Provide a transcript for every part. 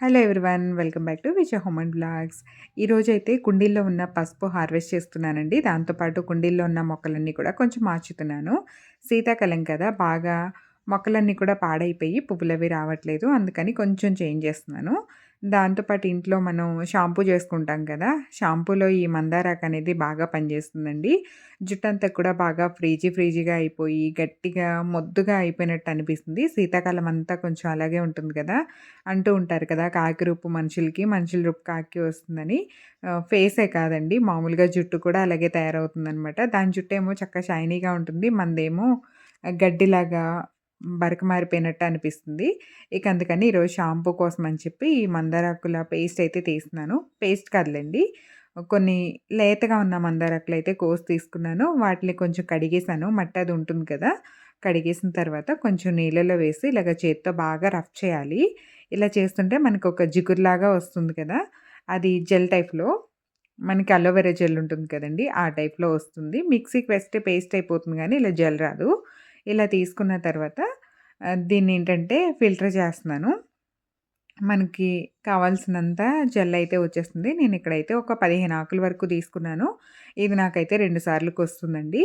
Hello everyone welcome back to Vijaya home and blogs. ఈరోజు అయితే కుండీల్లో ఉన్న పసుపు హార్వెస్ట్ చేస్తున్నానండి. దాంతోపాటు కుండీల్లో ఉన్న మొక్కలన్నీ కూడా కొంచెం మార్చుతున్నాను. శీతాకాలం కదా బాగా మొక్కలన్నీ కూడా పాడైపోయి పువ్వులవి రావట్లేదు. అందుకని కొంచెం చేంజ్ చేస్తున్నాను. దాంతోపాటు ఇంట్లో మనం షాంపూ చేసుకుంటాం కదా షాంపూలో ఈ మందారాకు అనేది బాగా పనిచేస్తుందండి. జుట్టంతా కూడా బాగా ఫ్రీజీ ఫ్రీజీగా అయిపోయి గట్టిగా మొద్దుగా అయిపోయినట్టు అనిపిస్తుంది. శీతాకాలం అంతా కొంచెం అలాగే ఉంటుంది కదా అంటూ ఉంటారు కదా కాకి రూపు మనుషులకి మనుషుల రూపు కాకి వస్తుందని. ఫేసే కాదండి మామూలుగా జుట్టు కూడా అలాగే తయారవుతుందనమాట దాని జుట్టు ఏమో చక్కగా షైనీగా ఉంటుంది మందేమో గడ్డిలాగా బరక మారిపోయినట్టు అనిపిస్తుంది. ఇక అందుకని ఈరోజు షాంపూ కోసం అని చెప్పి ఈ మందారాకుల పేస్ట్ అయితే తీస్తున్నాను. పేస్ట్ కదలండి. కొన్ని లేతగా ఉన్న మందారాకులు అయితే కోసి తీసుకున్నాను. వాటిని కొంచెం కడిగేసాను. మట్టి అది ఉంటుంది కదా కడిగేసిన తర్వాత కొంచెం నీళ్ళలో వేసి ఇలాగ చేత్తో బాగా రఫ్ చేయాలి. ఇలా చేస్తుంటే మనకు ఒక జిగురులాగా వస్తుంది కదా అది జెల్ టైప్లో. మనకి అలోవెరా జెల్ ఉంటుంది కదండి ఆ టైప్లో వస్తుంది. మిక్సీకి వేస్తే పేస్ట్ అయిపోతుంది కానీ ఇలా జెల్ రాదు. ఇలా తీసుకున్న తర్వాత దీన్ని ఏంటంటే ఫిల్టర్ చేస్తున్నాను. మనకి కావాల్సినంత జెల్ అయితే వచ్చేస్తుంది. నేను ఇక్కడైతే ఒక పదిహేను ఆకుల వరకు తీసుకున్నాను. ఇది నాకైతే రెండు సార్లకు వస్తుందండి.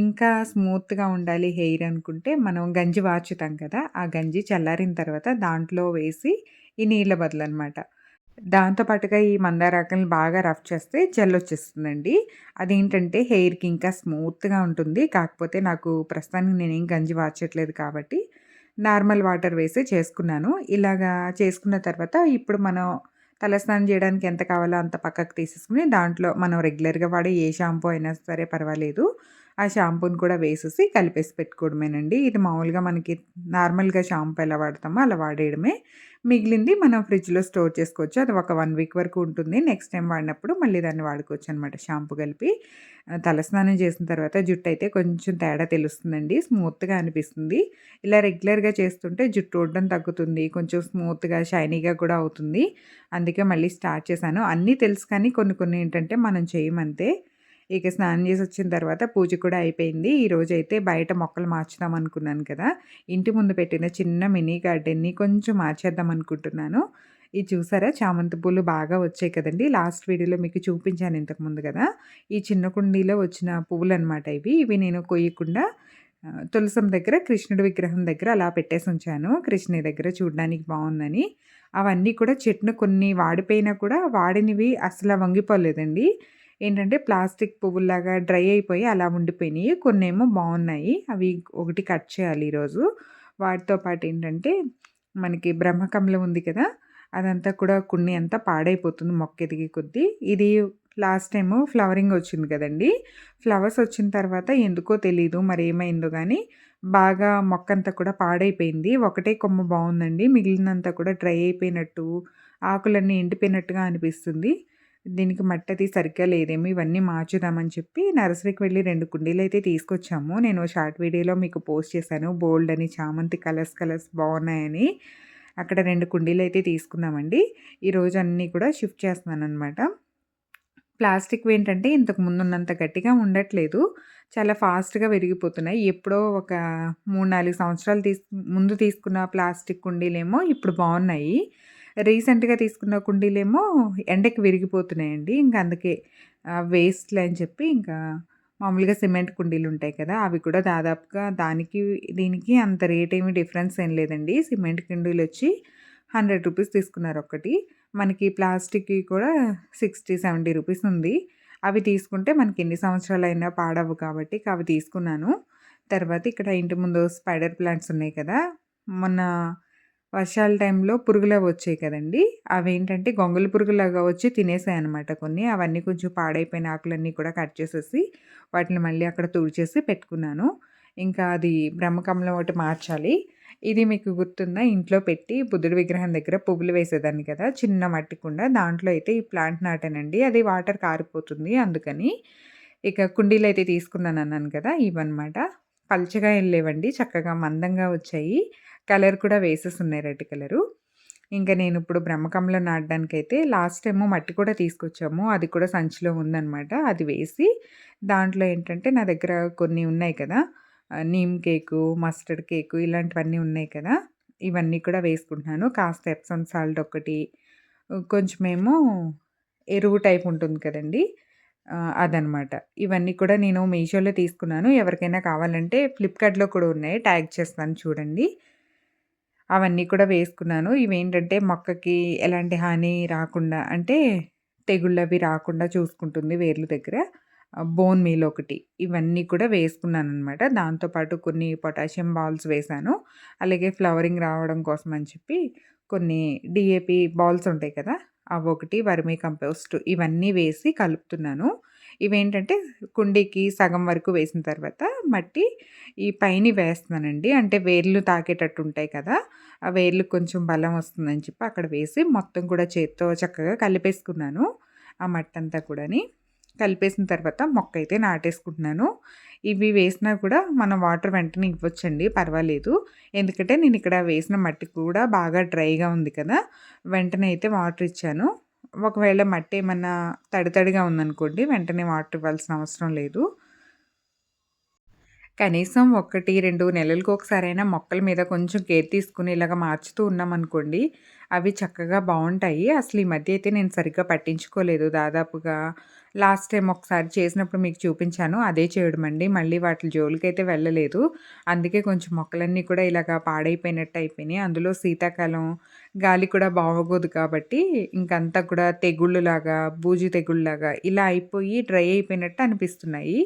ఇంకా స్మూత్గా ఉండాలి హెయిర్ అనుకుంటే మనం గంజి వాచుతాం కదా ఆ గంజి చల్లారిన తర్వాత దాంట్లో వేసి ఈ నీళ్ళ బదులు అనమాట దాంతోపాటుగా ఈ మందారాకులను బాగా రఫ్ చేస్తే జెల్ వచ్చేస్తుందండి. అదేంటంటే హెయిర్కి ఇంకా స్మూత్గా ఉంటుంది. కాకపోతే నాకు ప్రస్తుతానికి నేనేం గంజి వాచట్లేదు కాబట్టి నార్మల్ వాటర్ వేసి చేసుకున్నాను. ఇలాగా చేసుకున్న తర్వాత ఇప్పుడు మనం తలస్నానం చేయడానికి ఎంత కావాలో అంత పక్కకు తీసేసుకుని దాంట్లో మనం రెగ్యులర్గా వాడే ఏ షాంపూ అయినా సరే పర్వాలేదు. ఆ షాంపూని కూడా వేసేసి కలిపేసి పెట్టుకోవడమేనండి. ఇది మామూలుగా మనకి నార్మల్గా షాంపూ ఎలా వాడతామో అలా వాడేయడమే. మిగిలింది మనం ఫ్రిడ్జ్లో స్టోర్ చేసుకోవచ్చు. అది ఒక వన్ వీక్ వరకు ఉంటుంది. నెక్స్ట్ టైం వాడినప్పుడు మళ్ళీ దాన్ని వాడుకోవచ్చు అనమాట షాంపూ కలిపి. తలస్నానం చేసిన తర్వాత జుట్టు అయితే కొంచెం తేడా తెలుస్తుందండి. స్మూత్గా అనిపిస్తుంది. ఇలా రెగ్యులర్గా చేస్తుంటే జుట్టు ఉండడం తగ్గుతుంది. కొంచెం స్మూత్గా షైనీగా కూడా అవుతుంది. అందుకే మళ్ళీ స్టార్ట్ చేశాను. అన్నీ తెలుసు కానీ కొన్ని కొన్ని ఏంటంటే మనం చేయమంతే. ఇక స్నానం చేసి వచ్చిన తర్వాత పూజ కూడా అయిపోయింది. ఈరోజు అయితే బయట మొక్కలు మార్చుదాం అనుకున్నాను కదా. ఇంటి ముందు పెట్టిన చిన్న మినీ గార్డెన్ని కొంచెం మార్చేద్దాం అనుకుంటున్నాను. ఇది చూసారా? చామంతి పూలు బాగా వచ్చాయి కదండి. లాస్ట్ వీడియోలో మీకు చూపించాను ఇంతకుముందు కదా. ఈ చిన్న కుండీలో వచ్చిన పువ్వులు అనమాట ఇవి. ఇవి నేను కొయ్యకుండా తులసం దగ్గర కృష్ణుడి విగ్రహం దగ్గర అలా పెట్టేసి ఉంచాను. కృష్ణుడి దగ్గర చూడడానికి బాగుందని. అవన్నీ కూడా చెట్టును కొన్ని వాడిపోయినా కూడా వాడినవి అసలు వంగిపోలేదండి. ఏంటంటే ప్లాస్టిక్ పువ్వులాగా డ్రై అయిపోయి అలా ఉండిపోయినాయి. కొన్ని ఏమో బాగున్నాయి. అవి ఒకటి కట్ చేయాలి ఈరోజు. వాటితో పాటు ఏంటంటే మనకి బ్రహ్మకమలం ఉంది కదా అదంతా కూడా కొన్ని అంతా పాడైపోతుంది మొక్క ఎదిగే కొద్దీ. ఇది లాస్ట్ టైం ఫ్లవరింగ్ వచ్చింది కదండి. ఫ్లవర్స్ వచ్చిన తర్వాత ఎందుకో తెలీదు మరి ఏమైందో కానీ బాగా మొక్క అంతా కూడా పాడైపోయింది. ఒకటే కొమ్మ బాగుందండి. మిగిలినంతా కూడా డ్రై అయిపోయినట్టు ఆకులన్నీ ఎండిపోయినట్టుగా అనిపిస్తుంది. దీనికి మట్టి అది సరిగ్గా లేదేమో ఇవన్నీ మార్చుదామని చెప్పి నర్సరీకి వెళ్ళి రెండు కుండీలు అయితే తీసుకొచ్చాము. నేను షార్ట్ వీడియోలో మీకు పోస్ట్ చేశాను. బోల్డ్ అని చామంతి కలర్స్ కలర్స్ బాగున్నాయని. అక్కడ రెండు కుండీలు అయితే తీసుకున్నామండి ఈరోజు అన్నీ కూడా షిఫ్ట్ చేస్తున్నాను అనమాట ప్లాస్టిక్ ఏంటంటే ఇంతకు ముందున్నంత గట్టిగా ఉండట్లేదు. చాలా ఫాస్ట్గా విరిగిపోతున్నాయి. ఎప్పుడో ఒక మూడు నాలుగు సంవత్సరాలు తీసు ముందు తీసుకున్న ప్లాస్టిక్ కుండీలేమో ఇప్పుడు బాగున్నాయి. రీసెంట్గా తీసుకున్న కుండీలేమో ఎండకి విరిగిపోతున్నాయండి. ఇంకా అందుకే వేస్ట్లు అని చెప్పి ఇంకా మామూలుగా సిమెంట్ కుండీలు ఉంటాయి కదా అవి కూడా దాదాపుగా దానికి దీనికి అంత రేట్ ఏమి డిఫరెన్స్ ఏం లేదండి. సిమెంట్ కుండీలు వచ్చి హండ్రెడ్ రూపీస్ తీసుకున్నారు ఒకటి. మనకి ప్లాస్టిక్ కూడా సిక్స్టీ సెవెంటీ రూపీస్ ఉంది. అవి తీసుకుంటే మనకి ఎన్ని సంవత్సరాలు అయినా పాడవు కాబట్టి అవి తీసుకున్నాను. తర్వాత ఇక్కడ ఇంటి ముందు స్పైడర్ ప్లాంట్స్ ఉన్నాయి కదా మొన్న వర్షాల టైంలో పురుగులు వచ్చాయి కదండి. అవి ఏంటంటే గొంగళి పురుగులాగా వచ్చి తినేసాయి అనమాట కొన్ని. అవన్నీ కొంచెం పాడైపోయిన ఆకులన్నీ కూడా కట్ చేసేసి వాటిని మళ్ళీ అక్కడ తుడిచేసి పెట్టుకున్నాను. ఇంకా అది బ్రహ్మకమలం ఒకటి మార్చాలి. ఇది మీకు గుర్తుందా? ఇంట్లో పెట్టి బుద్ధుడి విగ్రహం దగ్గర పువ్వులు వేసేదాన్ని కదా. చిన్న మట్టి కుండ. దాంట్లో అయితే ఈ ప్లాంట్ నాటానండి. అది వాటర్ కారిపోతుంది అందుకని. ఇక కుండీలు అయితే తీసుకున్నాను అన్నాను కదా ఇవన్నమాట. పల్చగా లేవండి. చక్కగా మందంగా వచ్చాయి. కలర్ కూడా వేసేసి ఉన్నాయి రెడ్ కలరు. ఇంకా నేను ఇప్పుడు బ్రహ్మకంలో నాటడానికైతే లాస్ట్ టైము మట్టి కూడా తీసుకొచ్చాము. అది కూడా సంచిలో ఉందనమాట అది వేసి దాంట్లో ఏంటంటే నా దగ్గర కొన్ని ఉన్నాయి కదా. నీమ్ కేకు మస్టర్డ్ కేకు ఇలాంటివన్నీ ఉన్నాయి కదా. ఇవన్నీ కూడా వేసుకుంటున్నాను. కాస్త ఎప్సమ్ సాల్ట్ ఒకటి. కొంచెమేమో ఎరువు టైప్ ఉంటుంది కదండీ! అదనమాట. ఇవన్నీ కూడా నేను మీషోలో తీసుకున్నాను. ఎవరికైనా కావాలంటే ఫ్లిప్‌కార్ట్‌లో కూడా ఉన్నాయి. ట్యాగ్ చేస్తాను చూడండి. అవన్నీ కూడా వేసుకున్నాను. ఇవేంటంటే మొక్కకి ఎలాంటి హాని రాకుండా అంటే తెగుళ్ళవి రాకుండా చూసుకుంటుంది వేర్లు దగ్గర. బోన్ మీల్ ఒకటి. ఇవన్నీ కూడా వేసుకున్నాననమాట. దాంతో పాటు కొన్ని పొటాషియం బాల్స్ వేశాను. అలాగే ఫ్లవరింగ్ రావడం కోసం అని చెప్పి కొన్ని డీఏపీ బాల్స్ ఉంటాయి కదా! ఒకటి వర్మీ కంపోస్ట్ ఇవన్నీ వేసి కలుపుతున్నాను. ఇవేంటంటే కుండీకి సగం వరకు వేసిన తర్వాత మట్టి ఈ పైన వేస్తున్నానండి. అంటే వేర్లు తాకేటట్టు ఉంటాయి కదా! ఆ వేర్లు కొంచెం బలం వస్తుందని చెప్పి అక్కడ వేసి మొత్తం కూడా చేత్తో చక్కగా కలిపేసుకున్నాను. ఆ మట్టి అంతా కూడాని. కలిపేసిన తర్వాత మొక్క అయితే నాటేసుకుంటున్నాను. ఇవి వేసినా కూడా మనం వాటర్ వెంటనే ఇవ్వచ్చండి పర్వాలేదు. ఎందుకంటే నేను ఇక్కడ వేసిన మట్టి కూడా బాగా డ్రైగా ఉంది కదా! వెంటనే అయితే వాటర్ ఇచ్చాను. ఒకవేళ మట్టి ఏమన్నా తడి తడిగా ఉందనుకోండి వెంటనే వాటర్ ఇవ్వాల్సిన అవసరం లేదు. కనీసం 1, 2 నెలలకు ఒకసారైనా మొక్కల మీద కొంచెం కేర్ తీసుకుని ఇలాగ మార్చుతూ ఉన్నామనుకోండి, అవి చక్కగా బాగుంటాయి అసలు ఈ మధ్య అయితే నేను సరిగ్గా పట్టించుకోలేదు. దాదాపుగా లాస్ట్ టైం ఒకసారి చేసినప్పుడు మీకు చూపించాను. అదే చేయడమండి. మళ్ళీ వాటి జోలికైతే వెళ్ళలేదు. అందుకే కొంచెం మొక్కలన్నీ కూడా ఇలాగ పాడైపోయినట్టు అయిపోయినాయి. అందులో శీతాకాలం గాలి కూడా బాగోదు కాబట్టి ఇంకంతా కూడా తెగుళ్ళులాగా, బూజు తెగుళ్ళలాగా ఇలా అయిపోయి డ్రై అయిపోయినట్టు అనిపిస్తున్నాయి.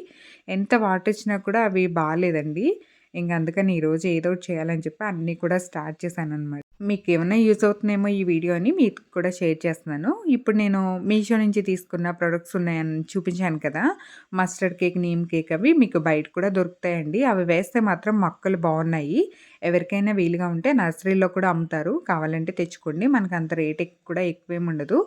ఎంత వాటర్ ఇచ్చినా కూడా అవి బాగాలేదండి ఇంక అందుకని ఈరోజు ఏదో ఒకటి చేయాలని చెప్పి అన్నీ కూడా స్టార్ట్ మీకు ఏమైనా యూజ్ అవుతుందేమో ఈ వీడియోని మీకు కూడా షేర్ చేస్తున్నాను. ఇప్పుడు నేను మీషో నుంచి తీసుకున్న ప్రొడక్ట్స్ ఉన్నాయని చూపించాను కదా! మస్టర్డ్ కేక్, నీమ్ కేక్ అవి మీకు బయట కూడా దొరుకుతాయండి. అవి వేస్తే మాత్రం మొక్కలు బాగున్నాయి ఎవరికైనా వీలుగా ఉంటే నర్సరీలో కూడా అమ్ముతారు. కావాలంటే తెచ్చుకోండి. మనకు అంత రేట్ కూడా ఎక్కువేమి ఉండదు.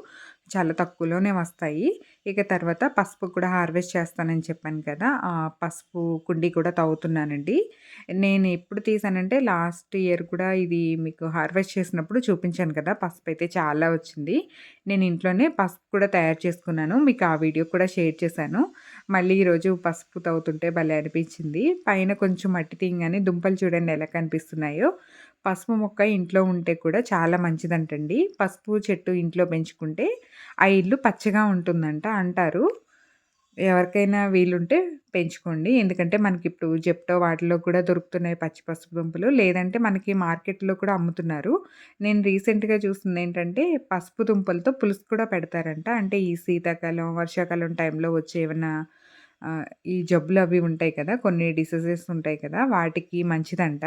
చాలా తక్కువలోనే వస్తాయి. ఇక తర్వాత పసుపు కూడా హార్వెస్ట్ చేస్తానని చెప్పాను కదా! ఆ పసుపు కుండీ కూడా తవ్వుతున్నానండి. నేను ఎప్పుడు తీసానంటే లాస్ట్ ఇయర్ కూడా ఇది మీకు హార్వెస్ట్ చేసినప్పుడు చూపించాను కదా! పసుపు అయితే చాలా వచ్చింది. నేను ఇంట్లోనే పసుపు కూడా తయారు చేసుకున్నాను. మీకు ఆ వీడియో కూడా షేర్ చేశాను. మళ్ళీ ఈరోజు పసుపు తవ్వుతుంటే భలే అనిపించింది. పైన కొంచెం మట్టి తీయగానే దుంపలు చూడండి ఎలా కనిపిస్తున్నాయో. పసుపు మొక్క ఇంట్లో ఉంటే కూడా చాలా మంచిదంటండి. పసుపు చెట్టు ఇంట్లో పెంచుకుంటే ఆ ఇల్లు పచ్చగా ఉంటుందంట అంటారు. ఎవరికైనా వీలుంటే పెంచుకోండి. ఎందుకంటే మనకి ఇప్పుడు జెప్టో వాటిలో కూడా దొరుకుతున్నాయి పచ్చి పసుపు దుంపలు. లేదంటే మనకి మార్కెట్‌లో కూడా అమ్ముతున్నారు. నేను రీసెంట్‌గా చూసిందేంటంటే పసుపు దుంపలతో పులుసు కూడా పెడతారంట. అంటే ఈ శీతాకాలం, వర్షాకాలం టైంలో వచ్చే ఏమైనా ఈ జబ్బులు అవి ఉంటాయి కదా! కొన్ని డిసీజెస్ ఉంటాయి కదా! వాటికి మంచిదంట.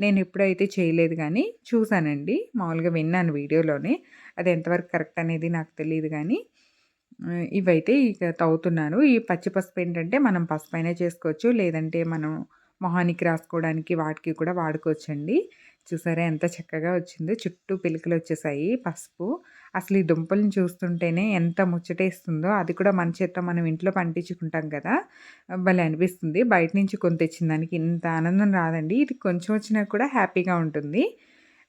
నేను ఎప్పుడైతే చేయలేదు కానీ చూశానండి మామూలుగా విన్నాను వీడియోలోనే. అది ఎంతవరకు కరెక్ట్ అనేది నాకు తెలియదు కానీ ఇవైతే ఇక తవ్వుతున్నాను. ఈ పచ్చి పసుపు ఏంటంటే మనం పసుపైనా చేసుకోవచ్చు. లేదంటే మనం మొహానికి రాసుకోవడానికి వాటికి కూడా వాడుకోవచ్చండి. చూసారా ఎంత చక్కగా వచ్చిందో చుట్టూ పిలుకలు వచ్చేసాయి పసుపు. అసలు ఈ దుంపలను చూస్తుంటేనే ఎంత ముచ్చటేస్తుందో అది కూడా మన చేత మనం ఇంట్లో పండించుకుంటాం కదా! భలే అనిపిస్తుంది. బయట నుంచి కొని తెచ్చిన దానికి ఇంత ఆనందం రాదండి. ఇది కొంచెం వచ్చినా కూడా హ్యాపీగా ఉంటుంది.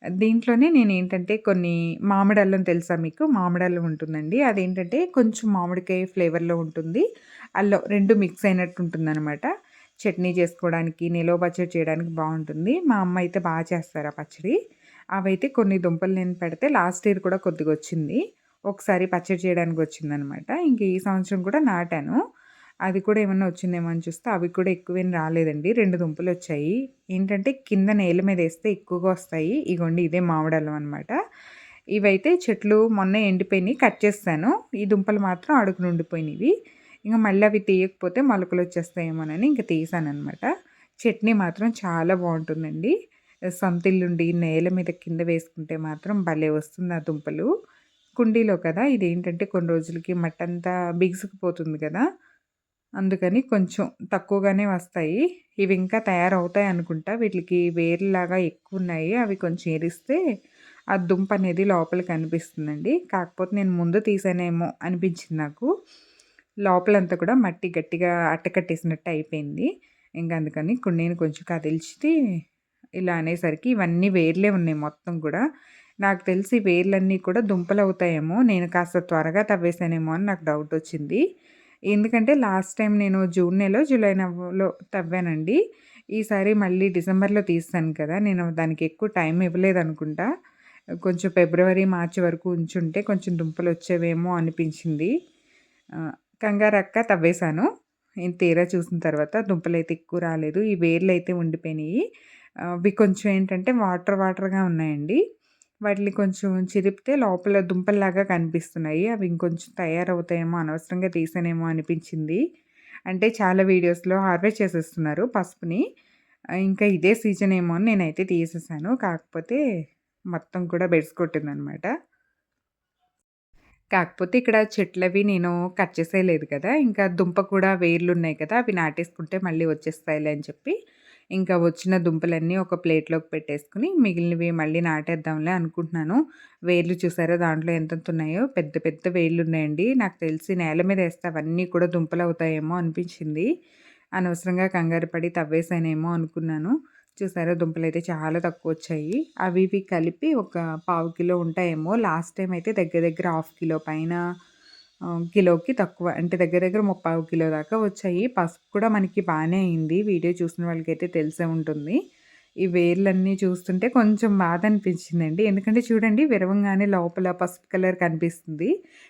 దీంట్లోనే నేను ఏంటంటే కొన్ని మామిడల్లం తెలుసా మీకు? మామిడల్లం ఉంటుందండి. అదేంటంటే కొంచెం మామిడికాయ ఫ్లేవర్‌లో ఉంటుంది. అల్లం రెండు మిక్స్ అయినట్టు ఉంటుందన్నమాట చట్నీ చేసుకోవడానికి, నిలవ పచ్చడి చేయడానికి బాగుంటుంది మా అమ్మ అయితే బాగా చేస్తారు ఆ పచ్చడి. అవైతే కొన్ని దుంపలు నేను పెడితే లాస్ట్ ఇయర్ కూడా కొద్దిగా వచ్చింది ఒకసారి పచ్చడి చేయడానికి వచ్చిందనమాట. ఇంక ఈ సంవత్సరం కూడా నాటాను. అది కూడా ఏమన్నా వచ్చిందేమో అని చూస్తే అవి కూడా ఎక్కువేం రాలేదండి. రెండు దుంపలు వచ్చాయి ఏంటంటే కింద నేల మీద వేస్తే ఎక్కువగా వస్తాయి. ఇగోండి ఇదే మామిడలం అనమాట. ఇవైతే చెట్లు మొన్న ఎండిపోయినాయి కట్ చేస్తాను ఈ దుంపలు మాత్రం అడుగున ఉండిపోయినవి. ఇంకా మళ్ళీ అవి తీయకపోతే మొలకలొచ్చేస్తాయేమోనని ఇంక తీసాననమాట. చట్నీ మాత్రం చాలా బాగుంటుందండి సంతిల్లుండి నేల మీద కింద వేసుకుంటే మాత్రం భలే వస్తుంది ఆ దుంపలు. కుండీలో కదా! ఇదేంటంటే కొన్ని రోజులకి మట్టంతా బిగుసుకుపోతుంది కదా! అందుకని కొంచెం తక్కువగానే వస్తాయి. ఇవి ఇంకా తయారవుతాయి అనుకుంటా. వీటికి వేర్లాగా ఎక్కువ ఉన్నాయి అవి కొంచెం ఏరిస్తే ఆ దుంప అనేది లోపల కనిపిస్తుందండి. కాకపోతే నేను ముందు తీసానేమో అనిపించింది నాకు. లోపలంతా కూడా మట్టి గట్టిగా అట్టకట్టేసినట్టు అయిపోయింది. ఇంకా అందుకని కుండీని కొంచెం కదిల్చి ఇలా అనేసరికి ఇవన్నీ వేర్లే ఉన్నాయి మొత్తం కూడా. నాకు తెలిసి వేర్లన్నీ కూడా దుంపలు అవుతాయేమో నేను కాస్త త్వరగా తవ్వేసానేమో అని నాకు డౌట్ వచ్చింది ఎందుకంటే లాస్ట్ టైం నేను జూన్ నెలలో, జూలై నెలలో తవ్వానండి. ఈసారి మళ్ళీ డిసెంబర్‌లో తీస్తాను కదా! నేను దానికి ఎక్కువ టైం ఇవ్వలేదనుకుంటా. కొంచెం ఫిబ్రవరి, మార్చి వరకు ఉంచుంటే కొంచెం దుంపలు వచ్చేవేమో అనిపించింది. కంగారక్క తవ్వేశాను. నేను తీరా చూసిన తర్వాత దుంపలు అయితే ఎక్కువ రాలేదు. ఈ వేర్లు అయితే ఉండిపోయినాయి అవి కొంచెం ఏంటంటే వాటర్ వాటర్‌గా ఉన్నాయండి. వాటిని కొంచెం చిరిపితే లోపల దుంపల్లాగా కనిపిస్తున్నాయి. అవి ఇంకొంచెం తయారవుతాయేమో అనవసరంగా తీసానేమో అనిపించింది. అంటే చాలా వీడియోస్‌లో హార్వెస్ట్ చేసేస్తున్నారు పసుపుని. ఇంకా ఇదే సీజన్ ఏమో అని నేనైతే తీసేసాను. కాకపోతే మొత్తం కూడా బెడ్స్ కొట్టిందనమాట. కాకపోతే ఇక్కడ చెట్లవి నేను కట్ చేసేయలేదు కదా! ఇంకా దుంప కూడా వేర్లు ఉన్నాయి కదా! అవి నాటేసుకుంటే మళ్ళీ వచ్చేస్తాయిలే అని చెప్పి, ఇంకా వచ్చిన దుంపలన్నీ ఒక ప్లేట్‌లోకి పెట్టేసుకుని మిగిలినవి మళ్ళీ నాటేద్దాంలే అనుకుంటున్నాను. వేర్లు చూసారా దాంట్లో ఎంతెంతున్నాయో పెద్ద పెద్ద వేర్లున్నాయండి. నాకు తెలిసి నేల మీద వేస్తే అవన్నీ కూడా దుంపలు అవుతాయేమో అనిపించింది. అనవసరంగా కంగారు పడి తవ్వేసానేమో అనుకున్నాను. చూసారా దుంపలు అయితే చాలా తక్కువ వచ్చాయి అవి ఇవి కలిపి ఒక పావు కిలో ఉంటాయేమో. లాస్ట్ టైం అయితే దగ్గర దగ్గర హాఫ్ కిలో పైన కిలోకి తక్కువ అంటే దగ్గర దగ్గర ముప్పావు కిలో దాకా వచ్చాయి. పసుపు కూడా మనకి బాగానే అయింది. వీడియో చూసిన వాళ్ళకైతే తెలిసే ఉంటుంది. ఈ వేర్లన్నీ చూస్తుంటే కొంచెం బాధ అనిపించిందండి. ఎందుకంటే చూడండి విరవంగానే లోపల పసుపు కలర్ కనిపిస్తుంది.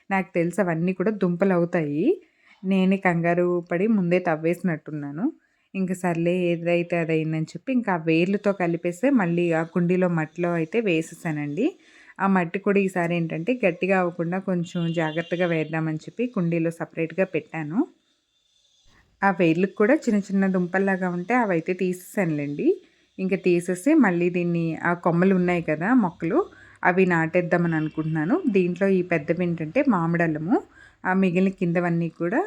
నాకు తెలిసి అవన్నీ కూడా దుంపలు అవుతాయి నేనే కంగారు పడి ముందే తవ్వేసినట్టున్నాను. ఇంక సర్లే ఏదైతే అదైందని చెప్పి ఇంకా ఆ వేర్లతో కలిపేస్తే మళ్ళీ ఆ కుండీలో మట్టిలో అయితే వేసేసానండి. ఆ మట్టి కూడా ఈసారి ఏంటంటే గట్టిగా అవ్వకుండా కొంచెం జాగ్రత్తగా వేద్దామని చెప్పి కుండీలో సపరేట్‌గా పెట్టాను. ఆ వేర్లకు కూడా చిన్న చిన్న దుంపల్లాగా ఉంటే అవైతే తీసేసానులేండి ఇంకా తీసేసి మళ్ళీ దీన్ని ఆ కొమ్మలు ఉన్నాయి కదా మొక్కలు అవి నాటేద్దామని అనుకుంటున్నాను. దీంట్లో ఈ పెద్దవేంటంటే మామిడలము ఆ మిగిలిన కిందవన్నీ కూడా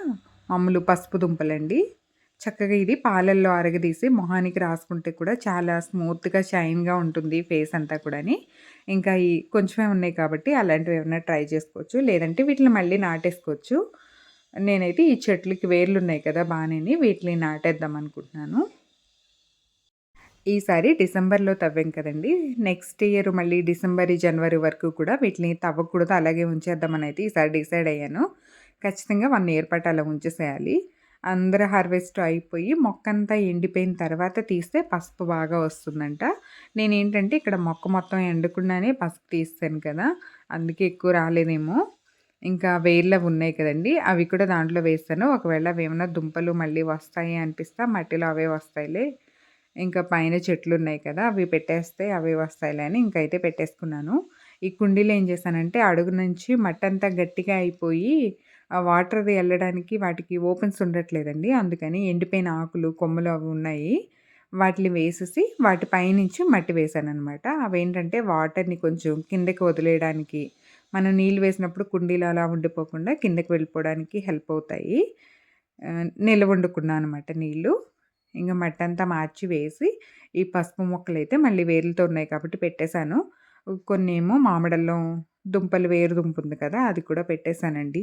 మామూలు పసుపు దుంపలండి. చక్కగా ఇది పాలల్లో అరగదీసి మొహానికి రాసుకుంటే కూడా చాలా స్మూత్‌గా, షైన్‌గా ఉంటుంది ఫేస్ అంతా కూడాని. ఇంకా ఈ కొంచెమే ఉన్నాయి కాబట్టి అలాంటివి ఏమైనా ట్రై చేసుకోవచ్చు. లేదంటే వీటిని మళ్ళీ నాటేసుకోవచ్చు. నేనైతే ఈ చెట్లకి వేర్లు ఉన్నాయి కదా బాగానే వీటిని నాటేద్దాం అనుకుంటున్నాను. ఈసారి డిసెంబర్‌లో తవ్వాం కదండీ! నెక్స్ట్ ఇయర్ మళ్ళీ డిసెంబర్, జనవరి వరకు కూడా వీటిని తవ్వకూడదు అలాగే ఉంచేద్దామని అయితే ఈసారి డిసైడ్ అయ్యాను. ఖచ్చితంగా వన్ ఇయర్ పాటు అలా ఉంచేసేయాలి. అందరూ హార్వెస్ట్ అయిపోయి మొక్క అంతా ఎండిపోయిన తర్వాత తీస్తే పసుపు బాగా వస్తుందంట. నేనేంటంటే ఇక్కడ మొక్క మొత్తం ఎండకుండానే పసుపు తీస్తాను కదా! అందుకే ఎక్కువ రాలేదేమో. ఇంకా వేర్లవి ఉన్నాయి కదండి అవి కూడా దాంట్లో వేసాను. ఒకవేళ ఏమైనా దుంపలు మళ్ళీ వస్తాయి అనిపిస్తే మట్టిలో అవే వస్తాయిలే. ఇంకా పైన చెట్లున్నాయి కదా! అవి పెట్టేస్తే అవే వస్తాయిలే అని ఇంకైతే పెట్టేసుకున్నాను. ఈ కుండీలో ఏం చేశానంటే అడుగు నుంచి మట్టంతా గట్టిగా అయిపోయి ఆ వాటర్‌ది వెళ్ళడానికి వాటికి ఓపెన్స్ ఉండట్లేదండి. అందుకని ఎండిపోయిన ఆకులు, కొమ్మలు అవి ఉన్నాయి. వాటిని వేసేసి వాటి పైనుంచి మట్టి అనమాట అవేంటంటే వాటర్‌ని కొంచెం కిందకి వదిలేయడానికి, మనం నీళ్ళు వేసినప్పుడు కుండీలో అలా ఉండిపోకుండా కిందకి వెళ్ళిపోవడానికి హెల్ప్ అవుతాయి. నిల్వ వండుకున్నాను అనమాట నీళ్ళు. ఇంక మట్టంతా మార్చి వేసి, ఈ పసుపు మొక్కలు అయితే మళ్ళీ వేర్లతో ఉన్నాయి కాబట్టి పెట్టేశాను. కొన్ని ఏమో మామిడల్లం దుంపలు వేరు దుంప ఉంది కదా! అది కూడా పెట్టేశానండి.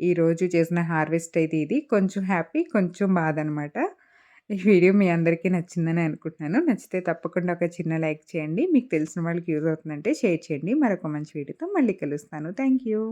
ఈరోజు చేసిన హార్వెస్ట్ అయితే ఇది. కొంచెం హ్యాపీ, కొంచెం బాధనమాట. ఈ వీడియో మీ అందరికీ నచ్చిందని అనుకుంటున్నాను. నచ్చితే తప్పకుండా ఒక చిన్న లైక్ చేయండి. మీకు తెలిసిన వాళ్ళకి యూజ్ అవుతుందంటే షేర్ చేయండి. మరొక మంచి వీడియోతో మళ్ళీ కలుస్తాను. Thank you.